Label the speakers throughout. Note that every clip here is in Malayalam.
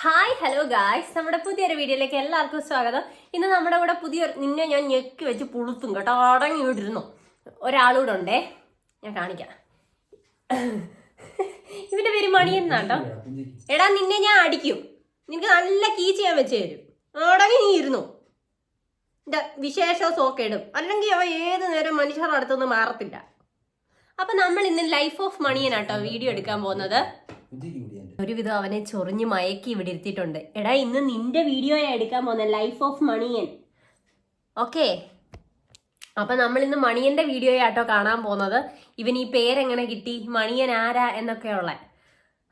Speaker 1: ഹായ് ഹലോ ഗായ്സ് നമ്മുടെ പുതിയൊരു വീഡിയോയിലേക്ക് എല്ലാവർക്കും സ്വാഗതം ഇന്ന് നമ്മുടെ കൂടെ പുതിയ നിന്നെ ഞാൻ ഞെക്കി വെച്ച് പുളുത്തും കേട്ടോ അടങ്ങി വിട്ടിരുന്നു ഒരാളൂടെ ഉണ്ടേ ഞാൻ കാണിക്കാം ഇവന്റെ പേര് മണി എന്നാട്ടോ എടാ നിന്നെ ഞാൻ അടിക്കും നിനക്ക് നല്ല കീ ചെയ്യാൻ വെച്ച് തരും അടങ്ങി നീ ഇരുന്നു വിശേഷം ഇടും അല്ലെങ്കിൽ അവ ഏത് നേരം മനുഷ്യരുടെ അടുത്തൊന്നും മാറത്തില്ല അപ്പൊ നമ്മൾ ഇന്ന് ലൈഫ് ഓഫ് മണിയനാട്ടോ വീഡിയോ എടുക്കാൻ പോകുന്നത് ഒരുവിധം അവനെ ചൊറിഞ്ഞ് മയക്കി ഇവിടെ ഇരുത്തിയിട്ടുണ്ട് എടാ ഇന്ന് നിന്റെ വീഡിയോ എടുക്കാൻ പോകുന്ന ലൈഫ് ഓഫ് മണിയൻ ഓക്കെ അപ്പൊ നമ്മൾ ഇന്ന് മണിയന്റെ വീഡിയോ ആട്ടോ കാണാൻ പോകുന്നത് ഇവൻ ഈ പേരെങ്ങനെ കിട്ടി മണിയൻ ആരാ എന്നൊക്കെയുള്ള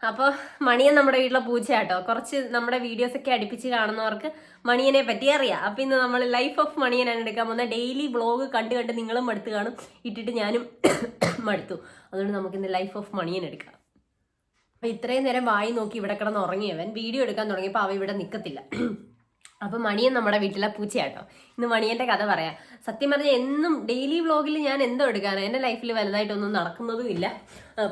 Speaker 1: അപ്പോൾ മണിയൻ നമ്മുടെ വീട്ടിലെ പൂച്ചയാട്ടോ കുറച്ച് നമ്മുടെ ഒക്കെ അടുപ്പിച്ച് കാണുന്നവർക്ക് മണിയനെ പറ്റി അറിയാം അപ്പൊ ഇന്ന് നമ്മൾ ലൈഫ് ഓഫ് മണിയനാണ് എടുക്കാൻ പോകുന്നത് ഡെയിലി ബ്ലോഗ് കണ്ടു കണ്ട് നിങ്ങളും മടുത്ത് കാണും ഇട്ടിട്ട് ഞാനും മടുത്തു അതുകൊണ്ട് നമുക്ക് ഇന്ന് ലൈഫ് ഓഫ് മണിയൻ എടുക്കാം അപ്പൊ ഇത്രയും നേരം വായി നോക്കി ഇവിടെ കിടന്ന് ഉറങ്ങിയവൻ വീഡിയോ എടുക്കാൻ തുടങ്ങിയപ്പോൾ അവ ഇവിടെ നിൽക്കത്തില്ല അപ്പൊ മണിയൻ നമ്മുടെ വീട്ടിലെ പൂച്ചയാട്ടോ ഇന്ന് മണിയന്റെ കഥ പറയാം സത്യം പറഞ്ഞാൽ എന്നും ഡെയിലി വ്ളോഗിൽ ഞാൻ എന്തോ എടുക്കാനാണ് എൻ്റെ ലൈഫിൽ വലുതായിട്ടൊന്നും നടക്കുന്നതും ഇല്ല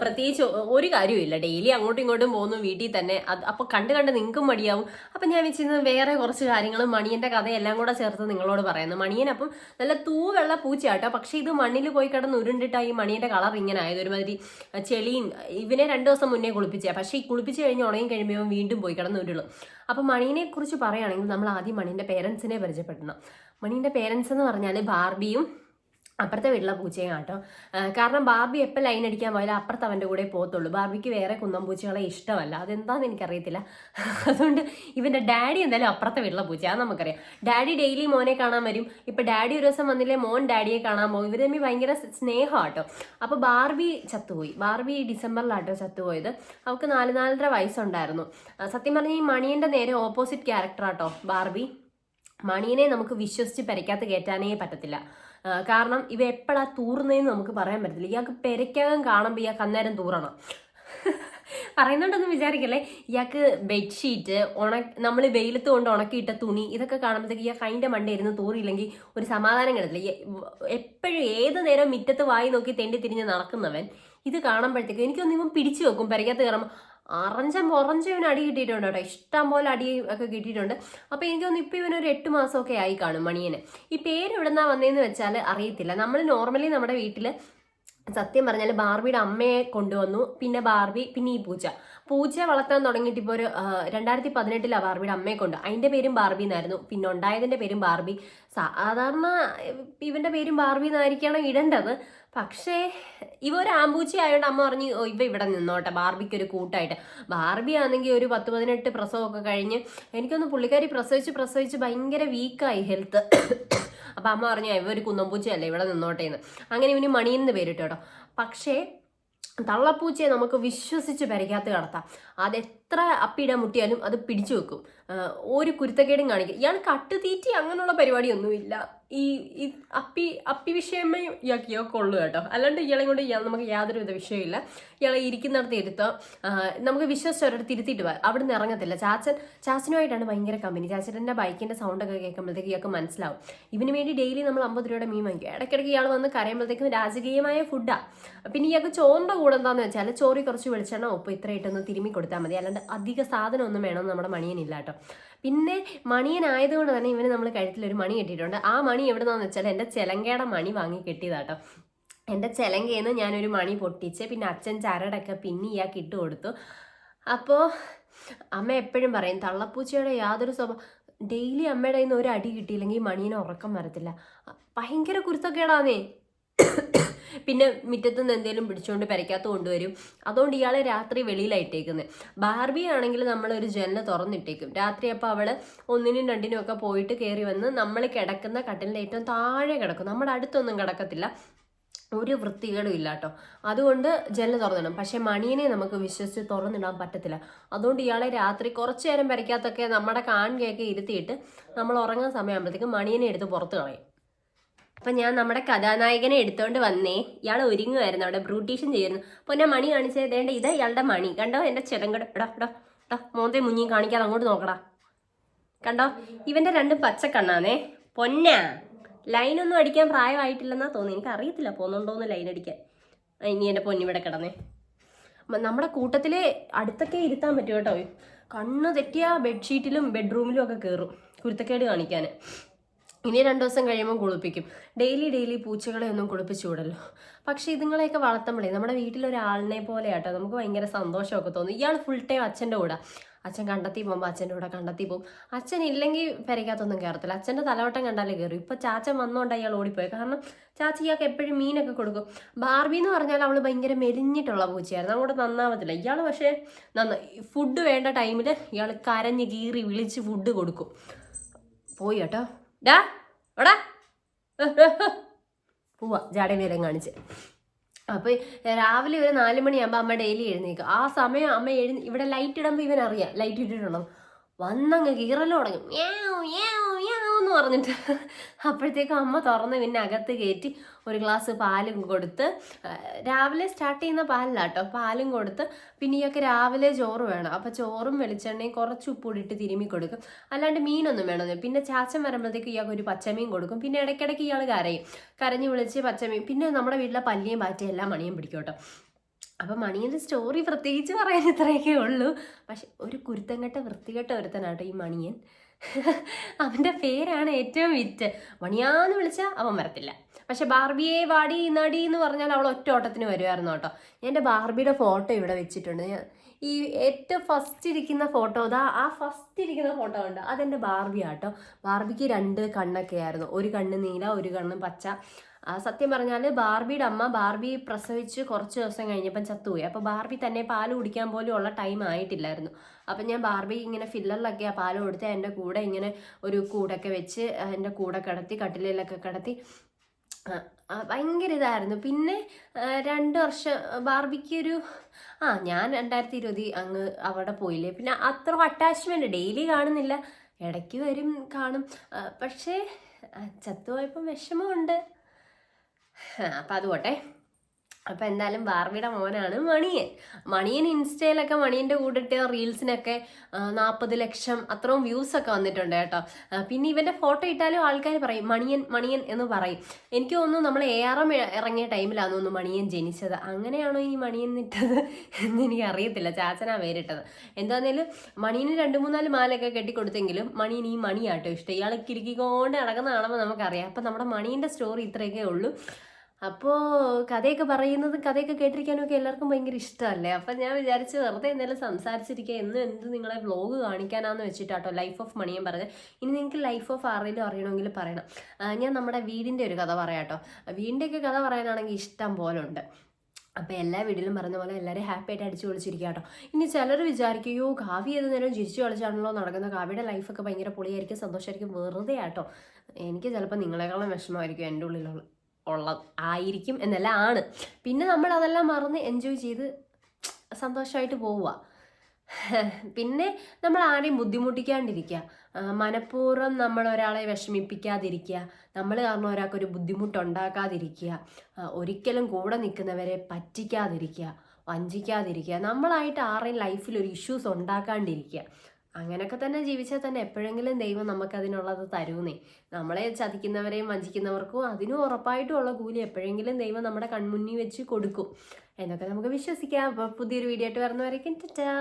Speaker 1: പ്രത്യേകിച്ച് ഒരു കാര്യമില്ല ഡെയിലി അങ്ങോട്ടും ഇങ്ങോട്ടും പോകുന്നു വീട്ടിൽ തന്നെ അത് അപ്പോൾ കണ്ട് കണ്ട് നിങ്ങൾക്കും മടിയാവും അപ്പം ഞാൻ വെച്ചിരുന്ന വേറെ കുറച്ച് കാര്യങ്ങൾ മണിയൻ്റെ കഥയെല്ലാം കൂടെ ചേർത്ത് നിങ്ങളോട് പറയുന്നു മണിയനപ്പം നല്ല തൂവെള്ള പൂച്ചയാട്ടോ പക്ഷേ ഇത് മണ്ണിൽ പോയി കിടന്ന് ഉരുണ്ടിട്ടാണ് ഈ മണിയൻ്റെ കളർ ഇങ്ങനെ ആയത് ഒരുമാതിരി ചെളിയും ഇവനെ രണ്ട് ദിവസം മുന്നേ കുളിപ്പിച്ചേ പക്ഷേ ഈ കുളിപ്പിച്ച് കഴിഞ്ഞ് ഉണങ്ങി കഴിയുമ്പോൾ വീണ്ടും പോയി കിടന്ന് ഉരുളും അപ്പം മണീനെ കുറിച്ച് പറയുകയാണെങ്കിൽ നമ്മൾ ആദ്യം മണീൻ്റെ പേരൻസിനെ പരിചയപ്പെടണം മണീൻ്റെ പേരൻസ് എന്ന് പറഞ്ഞാൽ ബാർബിയും അപ്പുറത്തെ വീട്ടിലെ പൂച്ചയും കേട്ടോ കാരണം ബാർബി എപ്പോൾ ലൈൻ അടിക്കാൻ പോയാലും അപ്പുറത്ത് അവൻ്റെ കൂടെ പോകത്തുള്ളൂ ബാർബിക്ക് വേറെ കുന്നം പൂച്ചകളെ ഇഷ്ടമല്ല അതെന്താണെന്ന് എനിക്കറിയത്തില്ല അതുകൊണ്ട് ഇവൻ്റെ ഡാഡി എന്തായാലും അപ്പുറത്തെ വീട്ടിലെ പൂച്ച അത് നമുക്കറിയാം ഡാഡി ഡെയിലി മോനെ കാണാൻ വരും ഇപ്പം ഡാഡി ഒരു ദിവസം വന്നില്ലേ മോൻ ഡാഡിയെ കാണാൻ പോകും ഇവർ തമ്മിൽ ഭയങ്കര സ്നേഹം ആട്ടോ അപ്പോൾ ബാർബി ചത്തുപോയി ബാർബി ഡിസംബറിലാട്ടോ ചത്തുപോയത് അവൾക്ക് നാല് നാലര വയസ്സുണ്ടായിരുന്നു സത്യം പറഞ്ഞാൽ ഈ മണിയൻ്റെ നേരെ ഓപ്പോസിറ്റ് ആട്ടോ ബാർബി മണിയനെ നമുക്ക് വിശ്വസിച്ച് പെരയ്ക്കകത്ത് കയറ്റാനേ പറ്റത്തില്ല കാരണം ഇവ എപ്പോഴാ തൂർന്നതെന്ന് നമുക്ക് പറയാൻ പറ്റത്തില്ല ഇയാൾക്ക് പെരയ്ക്കകം കാണുമ്പോൾ ഇയാൾക്ക് അന്നേരം തൂറണം പറയുന്നുണ്ടെന്ന് വിചാരിക്കല്ലേ ഇയാൾക്ക് ബെഡ്ഷീറ്റ് ഉണ നമ്മൾ വെയിലത്ത് കൊണ്ട് ഉണക്കിയിട്ട തുണി ഇതൊക്കെ കാണുമ്പോഴത്തേക്ക് ഇയാൾക്ക് കൈൻ്റെ മണ്ടി ഇരുന്ന് തൂറിയില്ലെങ്കിൽ ഒരു സമാധാനം കിടത്തില്ല എപ്പോഴും ഏത് നേരം മുറ്റത്ത് വായി നോക്കി തെണ്ടി തിരിഞ്ഞ് നടക്കുന്നവൻ ഇത് കാണുമ്പോഴത്തേക്ക് എനിക്കൊന്നും ഇവൻ പിടിച്ചു വെക്കും പെരയ്ക്കകത്ത് കയറുമ്പോൾ അറഞ്ച മുറഞ്ച ഇവൻ അടി കിട്ടിയിട്ടുണ്ട് കേട്ടോ ഇഷ്ടം പോലെ അടി ഒക്കെ കിട്ടിയിട്ടുണ്ട് അപ്പോൾ എനിക്ക് തോന്നുന്നു ഇപ്പൊ ഇവനൊരു എട്ട് മാസമൊക്കെ ആയി കാണും മണിയനെ ഈ പേര് എവിടെന്നാ വന്നതെന്ന് വെച്ചാൽ അറിയത്തില്ല നമ്മൾ നോർമലി നമ്മുടെ വീട്ടില് സത്യം പറഞ്ഞാൽ ബാർബിയുടെ അമ്മയെ കൊണ്ടുവന്നു പിന്നെ ബാർബി പിന്നെ ഈ പൂച്ച പൂച്ചയെ വളർത്താൻ തുടങ്ങിയിട്ട് ഇപ്പോൾ ഒരു രണ്ടായിരത്തി പതിനെട്ടിലാണ് ബാർബിയുടെ അമ്മയെ കൊണ്ട് അതിൻ്റെ പേരും ബാർബി എന്നായിരുന്നു പിന്നെ ഉണ്ടായതിൻ്റെ പേരും ബാർബി സാധാരണ ഇവൻ്റെ പേരും ബാർബി എന്നായിരിക്കണം ഇടേണ്ടത് പക്ഷേ ഇവ ഒരു ആമ്പൂച്ചി ആയതുകൊണ്ട് അമ്മ പറഞ്ഞു ഇവ ഇവിടെ നിന്നോട്ടെ ബാർബിക്ക് ഒരു കൂട്ടായിട്ട് ബാർബി ആണെങ്കിൽ ഒരു പത്ത് പതിനെട്ട് പ്രസവമൊക്കെ കഴിഞ്ഞ് എനിക്കൊന്ന് പുള്ളിക്കാരി പ്രസവിച്ച് പ്രസവിച്ച് ഭയങ്കര വീക്കായി ഹെൽത്ത് അപ്പം അമ്മ പറഞ്ഞു ഇവ ഒരു കുന്നമ്പൂച്ചയല്ല ഇവിടെ നിന്നോട്ടേന്ന് അങ്ങനെ ഇവന് മണിയെന്ന് പേരിട്ടോ പക്ഷേ തള്ളപ്പൂച്ചയെ നമുക്ക് വിശ്വസിച്ച് പരിക്കാത്ത കടത്താം അത് എത്ര അപ്പിടാൻ മുട്ടിയാലും അത് പിടിച്ചു വെക്കും ഒരു കുരുത്തക്കേടും കാണിക്കും ഇയാൾ കട്ടുതീറ്റി അങ്ങനെയുള്ള പരിപാടിയൊന്നുമില്ല ഈ അപ്പി അപ്പി വിഷയമേ ഇയാൾക്കിയോ കൊള്ളു കേട്ടോ അല്ലാണ്ട് ഇയാളെ കൊണ്ട് ഇയാൾ നമുക്ക് യാതൊരുവിധ വിഷയമില്ല ഇയാളെ ഇരിക്കുന്നിടത്ത് ഇരുത്താം നമുക്ക് വിശ്വസിച്ച് ഒരിടത്ത് തിരുത്തിയിട്ട് പോകാം അവിടെ നിന്ന് ഇറങ്ങത്തില്ല ചാച്ചൻ ചാച്ചനുമായിട്ടാണ് ഭയങ്കര കമ്പനി ചാച്ചൻ്റെ ബൈക്കിൻ്റെ സൗണ്ടൊക്കെ കേൾക്കുമ്പോഴത്തേക്ക് ഇയാൾക്ക് മനസ്സിലാവും ഇവന് വേണ്ടി ഡെയിലി നമ്മൾ അമ്പത് രൂപയുടെ മീൻ വാങ്ങിക്കും ഇടയ്ക്കിടയ്ക്ക് ഇയാൾ വന്ന് കരയുമ്പോഴത്തേക്കും രാജകീയമായ ഫുഡാണ് പിന്നെ ഇയാൾക്ക് ചോറിൻ്റെ കൂടെ എന്താണെന്ന് വെച്ചാൽ ചോറി കുറച്ച് വെളിച്ചെണ്ണ ഉപ്പ് ഇത്രയായിട്ടൊന്ന് ഇട്ടൊന്ന് തിരുമ്മി കൊടുത്താൽ മതി അല്ലാണ്ട് അതുകൊണ്ട് അധിക സാധനമൊന്നും വേണമെന്ന് നമ്മുടെ മണിയനില്ല കേട്ടോ പിന്നെ മണിയനായതുകൊണ്ട് തന്നെ ഇവന് നമ്മൾ ഒരു മണി കെട്ടിയിട്ടുണ്ട് ആ മണി എവിടെന്നാന്ന് വെച്ചാൽ എൻ്റെ ചെലങ്കയുടെ മണി വാങ്ങി കെട്ടിയതാട്ടോ എൻ്റെ ചെലങ്കയിൽ ഞാനൊരു മണി പൊട്ടിച്ച് പിന്നെ അച്ഛൻ ചരടൊക്കെ പിന്നെ ഇയാൾക്ക് ഇട്ട് കൊടുത്തു അപ്പോൾ അമ്മ എപ്പോഴും പറയും തള്ളപ്പൂച്ചയുടെ യാതൊരു സ്വഭാവം ഡെയിലി അമ്മയുടെ കയ്യിൽ നിന്ന് ഒരു അടി കിട്ടിയില്ലെങ്കിൽ മണിയനെ ഉറക്കം വരത്തില്ല ഭയങ്കര കുരുത്തൊക്കെയാടാന്നേ പിന്നെ നിന്ന് എന്തെങ്കിലും പിടിച്ചുകൊണ്ട് പെരയ്ക്കകത്ത് കൊണ്ടുവരും അതുകൊണ്ട് ഇയാളെ രാത്രി വെളിയിലായിട്ടേക്കുന്നത് ബാർബി ആണെങ്കിൽ നമ്മളൊരു ജനൽ തുറന്നിട്ടേക്കും രാത്രി അപ്പോൾ അവൾ ഒന്നിനും രണ്ടിനും ഒക്കെ പോയിട്ട് കയറി വന്ന് നമ്മൾ കിടക്കുന്ന കട്ടിലിൻ്റെ ഏറ്റവും താഴെ കിടക്കും നമ്മുടെ അടുത്തൊന്നും കിടക്കത്തില്ല ഒരു വൃത്തികേടും ഇല്ല കേട്ടോ അതുകൊണ്ട് ജനൽ തുറന്നിടും പക്ഷേ മണിയനെ നമുക്ക് വിശ്വസിച്ച് തുറന്നിടാൻ പറ്റത്തില്ല അതുകൊണ്ട് ഇയാളെ രാത്രി കുറച്ചു നേരം വരയ്ക്കാത്തൊക്കെ നമ്മുടെ കാൺകയൊക്കെ ഇരുത്തിയിട്ട് നമ്മൾ ഉറങ്ങുന്ന സമയമാകുമ്പോഴത്തേക്കും മണിയനെ എടുത്ത് പുറത്ത് കളയും അപ്പൊ ഞാൻ നമ്മുടെ കഥാനായകനെ എടുത്തോണ്ട് വന്നേ ഇയാൾ ഒരുങ്ങുമായിരുന്നു അവിടെ ബ്രൂട്ടീഷൻ ചെയ്യുന്നു അപ്പൊ എന്നെ മണി കാണിച്ചത് വേണ്ട ഇത് ഇയാളുടെ മണി കണ്ടോ എന്റെ ചെലങ്കട എടാ എടാ എടാ മോന്തേ മുഞ്ഞി കാണിക്കാതെ അങ്ങോട്ട് നോക്കടാ കണ്ടോ ഇവന്റെ രണ്ട് പച്ച പൊന്ന പൊന്നാ ലൈനൊന്നും അടിക്കാൻ പ്രായമായിട്ടില്ലെന്നാ തോന്നി എനിക്ക് അറിയത്തില്ല പോന്നുണ്ടോന്ന് ലൈൻ അടിക്കാൻ ഇനി എന്റെ പൊന്നിവിടെ കിടന്നേ നമ്മുടെ കൂട്ടത്തില് അടുത്തൊക്കെ ഇരുത്താൻ പറ്റും കേട്ടോ കണ്ണു തെറ്റിയ ബെഡ്ഷീറ്റിലും ബെഡ്റൂമിലും ഒക്കെ കയറും കുരുത്തക്കേട് കാണിക്കാൻ ഇനി രണ്ട് ദിവസം കഴിയുമ്പോൾ കുളിപ്പിക്കും ഡെയിലി ഡെയിലി പൂച്ചകളെ ഒന്നും വിടല്ലോ പക്ഷേ ഇതുങ്ങളെയൊക്കെ വളർത്തുമ്പോഴേ നമ്മുടെ വീട്ടിലൊരാളിനെ പോലെ ആട്ടോ നമുക്ക് ഭയങ്കര സന്തോഷമൊക്കെ തോന്നും ഇയാൾ ഫുൾ ടൈം അച്ഛൻ്റെ കൂടെ അച്ഛൻ കണ്ടെത്തി പോകുമ്പോൾ അച്ഛൻ്റെ കൂടെ കണ്ടെത്തി പോകും അച്ഛൻ ഇല്ലെങ്കിൽ പെരയ്ക്കകത്തൊന്നും കയറത്തില്ല അച്ഛൻ്റെ തലവട്ടം കണ്ടാലേ കയറും ഇപ്പോൾ ചാച്ച വന്നുകൊണ്ട് അയാൾ ഓടിപ്പോയി കാരണം ചാച്ച ഇയാൾക്ക് എപ്പോഴും മീനൊക്കെ കൊടുക്കും ബാർബി എന്ന് പറഞ്ഞാൽ അവൾ ഭയങ്കര മെലിഞ്ഞിട്ടുള്ള പൂച്ചയായിരുന്നു അങ്ങോട്ട് നന്നാവത്തില്ല ഇയാൾ പക്ഷേ നന്ന ഫുഡ് വേണ്ട ടൈമിൽ ഇയാൾ കരഞ്ഞ് കീറി വിളിച്ച് ഫുഡ് കൊടുക്കും പോയി കേട്ടോ പോവാ ജാടേ നേരം കാണിച്ച് അപ്പോൾ രാവിലെ ഒരു നാല് മണിയാകുമ്പോ അമ്മ ഡെയിലി എഴുന്നേക്കും ആ സമയം അമ്മ എഴുന്ന ഇവിടെ ലൈറ്റ് ഇടുമ്പോൾ ഇവൻ അറിയാം ലൈറ്റ് ഇട്ടിട്ടുണ്ടോ വന്നങ്ങ് കീറല് തുടങ്ങും പറഞ്ഞിട്ട് അപ്പോഴത്തേക്ക് അമ്മ തുറന്ന് പിന്നെ അകത്ത് കയറ്റി ഒരു ഗ്ലാസ് പാലും കൊടുത്ത് രാവിലെ സ്റ്റാർട്ട് ചെയ്യുന്ന പാലില്ല കേട്ടോ പാലും കൊടുത്ത് പിന്നെ ഈയൊക്കെ രാവിലെ ചോറ് വേണം അപ്പോൾ ചോറും വെളിച്ചെണ്ണയും കുറച്ച് ഉപ്പൂടിയിട്ട് തിരുമ്മി കൊടുക്കും അല്ലാണ്ട് മീനൊന്നും വേണമെന്ന് പിന്നെ ചാച്ചൻ വരുമ്പോഴത്തേക്ക് ഇയാൾക്ക് ഒരു പച്ചമീൻ കൊടുക്കും പിന്നെ ഇടയ്ക്കിടയ്ക്ക് ഇയാൾ കരയും കരഞ്ഞ് വിളിച്ച് പച്ചമീൻ പിന്നെ നമ്മുടെ വീട്ടിലെ പല്ലിയും പാറ്റയും എല്ലാം മണിയും പിടിക്കും കേട്ടോ അപ്പം മണിയൻ്റെ സ്റ്റോറി പ്രത്യേകിച്ച് പറയാൻ ഇത്രയൊക്കെ ഉള്ളൂ പക്ഷെ ഒരു കുരുത്തം കെട്ട വൃത്തികെട്ട ഒരുത്തനാട്ടോ ഈ മണിയൻ അവന്റെ പേരാണ് ഏറ്റവും വിറ്റ് മണിയാന്ന് വിളിച്ചാൽ അവൻ വരത്തില്ല പക്ഷെ ബാർബിയെ വാടി നടി എന്ന് പറഞ്ഞാൽ അവൾ ഒറ്റ ഓട്ടത്തിന് വരുമായിരുന്നു കേട്ടോ എൻ്റെ ബാർബിയുടെ ഫോട്ടോ ഇവിടെ വെച്ചിട്ടുണ്ട് ഈ ഏറ്റവും ഫസ്റ്റ് ഇരിക്കുന്ന ഫോട്ടോ അതാ ആ ഫസ്റ്റ് ഇരിക്കുന്ന ഫോട്ടോ ഉണ്ട് അതെൻ്റെ ബാർബിയാട്ടോ ബാർബിക്ക് രണ്ട് കണ്ണൊക്കെ ആയിരുന്നു ഒരു കണ്ണ് നീല ഒരു കണ്ണ് പച്ച സത്യം പറഞ്ഞാൽ ബാർബിയുടെ അമ്മ ബാർബി പ്രസവിച്ച് കുറച്ച് ദിവസം കഴിഞ്ഞപ്പം ചത്തുപോയി അപ്പോൾ ബാർബി തന്നെ പാൽ കുടിക്കാൻ പോലും ഉള്ള ടൈം ആയിട്ടില്ലായിരുന്നു അപ്പം ഞാൻ ബാർബി ഇങ്ങനെ ഫില്ലറിലൊക്കെ ആ പാൽ കൊടുത്ത് എൻ്റെ കൂടെ ഇങ്ങനെ ഒരു കൂടൊക്കെ വെച്ച് എൻ്റെ കൂടെ കിടത്തി കട്ടിലയിലൊക്കെ കിടത്തി ഭയങ്കര ഇതായിരുന്നു പിന്നെ രണ്ട് വർഷം ബാർബിക്ക് ഒരു ആ ഞാൻ രണ്ടായിരത്തി ഇരുപത് അങ്ങ് അവിടെ പോയില്ലേ പിന്നെ അത്ര അറ്റാച്ച്മെൻറ്റ് ഡെയിലി കാണുന്നില്ല ഇടയ്ക്ക് വരും കാണും പക്ഷേ ചത്തുപോയപ്പം വിഷമമുണ്ട് അപ്പം അതുകൊട്ടെ അപ്പോൾ എന്തായാലും ബാർബിയുടെ മോനാണ് മണിയൻ മണിയൻ ഇൻസ്റ്റയിലൊക്കെ മണിയൻ്റെ കൂടെ ഇട്ട റീൽസിനൊക്കെ നാൽപ്പത് ലക്ഷം അത്രയും വ്യൂസ് ഒക്കെ വന്നിട്ടുണ്ട് കേട്ടോ പിന്നെ ഇവൻ്റെ ഫോട്ടോ ഇട്ടാലും ആൾക്കാർ പറയും മണിയൻ മണിയൻ എന്ന് പറയും എനിക്ക് തോന്നുന്നു നമ്മൾ എം ഇറങ്ങിയ ടൈമിലാണ് തോന്നുന്നു മണിയൻ ജനിച്ചത് അങ്ങനെയാണോ ഈ മണിയൻ ഇട്ടത് എന്ന് എനിക്ക് അറിയത്തില്ല ചാച്ചനാ പേരിട്ടത് എന്താന്നേലും മണിയന് രണ്ട് മൂന്നാല് മാലൊക്കെ കെട്ടിക്കൊടുത്തെങ്കിലും മണിയൻ ഈ മണിയാട്ടോ ഇഷ്ടം ഇയാൾ കിരിക്കിക്കൊണ്ട് നടക്കുന്നതാണെന്ന് നമുക്കറിയാം അപ്പം നമ്മുടെ മണിയൻ്റെ സ്റ്റോറി ഇത്രയൊക്കെ ഉള്ളൂ അപ്പോൾ കഥയൊക്കെ പറയുന്നതും കഥയൊക്കെ കേട്ടിരിക്കാനൊക്കെ എല്ലാവർക്കും ഭയങ്കര ഇഷ്ടമല്ലേ അപ്പം ഞാൻ വിചാരിച്ച് വെറുതെ എന്തെങ്കിലും സംസാരിച്ചിരിക്കുക എന്ന് എന്ത് നിങ്ങളെ വ്ലോഗ് കാണിക്കാനാന്ന് വെച്ചിട്ടാട്ടോ ലൈഫ് ഓഫ് മണിയും പറഞ്ഞത് ഇനി നിങ്ങൾക്ക് ലൈഫ് ഓഫ് ആരെങ്കിലും അറിയണമെങ്കിൽ പറയണം ഞാൻ നമ്മുടെ വീടിൻ്റെ ഒരു കഥ പറയാട്ടോ ഒക്കെ കഥ പറയാനാണെങ്കിൽ ഇഷ്ടം പോലെ ഉണ്ട് അപ്പോൾ എല്ലാ വീട്ടിലും പറഞ്ഞ പോലെ എല്ലാവരും ഹാപ്പി ആയിട്ട് അടിച്ചു പൊളിച്ചിരിക്കുക കേട്ടോ ഇനി ചിലർ വിചാരിക്കുകയോ കാവ്യ ഏത് നേരം ചിരിച്ചു കളിച്ചാണല്ലോ നടക്കുന്നത് കാവ്യയുടെ ലൈഫൊക്കെ ഭയങ്കര പൊളിയായിരിക്കും സന്തോഷമായിരിക്കും വെറുതെ ആട്ടോ എനിക്ക് ചിലപ്പോൾ നിങ്ങളെക്കാളും വിഷമമായിരിക്കും എൻ്റെ ഉള്ളിലുള്ള ഉള്ള ആയിരിക്കും എന്നെല്ലാം ആണ് പിന്നെ നമ്മൾ അതെല്ലാം മറന്ന് എൻജോയ് ചെയ്ത് സന്തോഷമായിട്ട് പോവുക പിന്നെ നമ്മൾ ആരെയും ബുദ്ധിമുട്ടിക്കാണ്ടിരിക്കുക മനഃപൂർവ്വം നമ്മൾ ഒരാളെ വിഷമിപ്പിക്കാതിരിക്കുക നമ്മൾ കാരണം ഒരാൾക്കൊരു ബുദ്ധിമുട്ടുണ്ടാക്കാതിരിക്കുക ഒരിക്കലും കൂടെ നിൽക്കുന്നവരെ പറ്റിക്കാതിരിക്കുക വഞ്ചിക്കാതിരിക്കുക നമ്മളായിട്ട് ആരെയും ലൈഫിൽ ഒരു ഇഷ്യൂസ് ഉണ്ടാക്കാണ്ടിരിക്കുക അങ്ങനെയൊക്കെ തന്നെ ജീവിച്ചാൽ തന്നെ എപ്പോഴെങ്കിലും ദൈവം നമുക്ക് അതിനുള്ളത് തരൂന്നേ നമ്മളെ ചതിക്കുന്നവരെയും വഞ്ചിക്കുന്നവർക്കും അതിനും ഉള്ള കൂലി എപ്പോഴെങ്കിലും ദൈവം നമ്മുടെ കൺമുന്നിൽ വെച്ച് കൊടുക്കും എന്നൊക്കെ നമുക്ക് വിശ്വസിക്കാം അപ്പോൾ പുതിയൊരു വീഡിയോ ആയിട്ട് വരുന്നവരേക്കും ടാ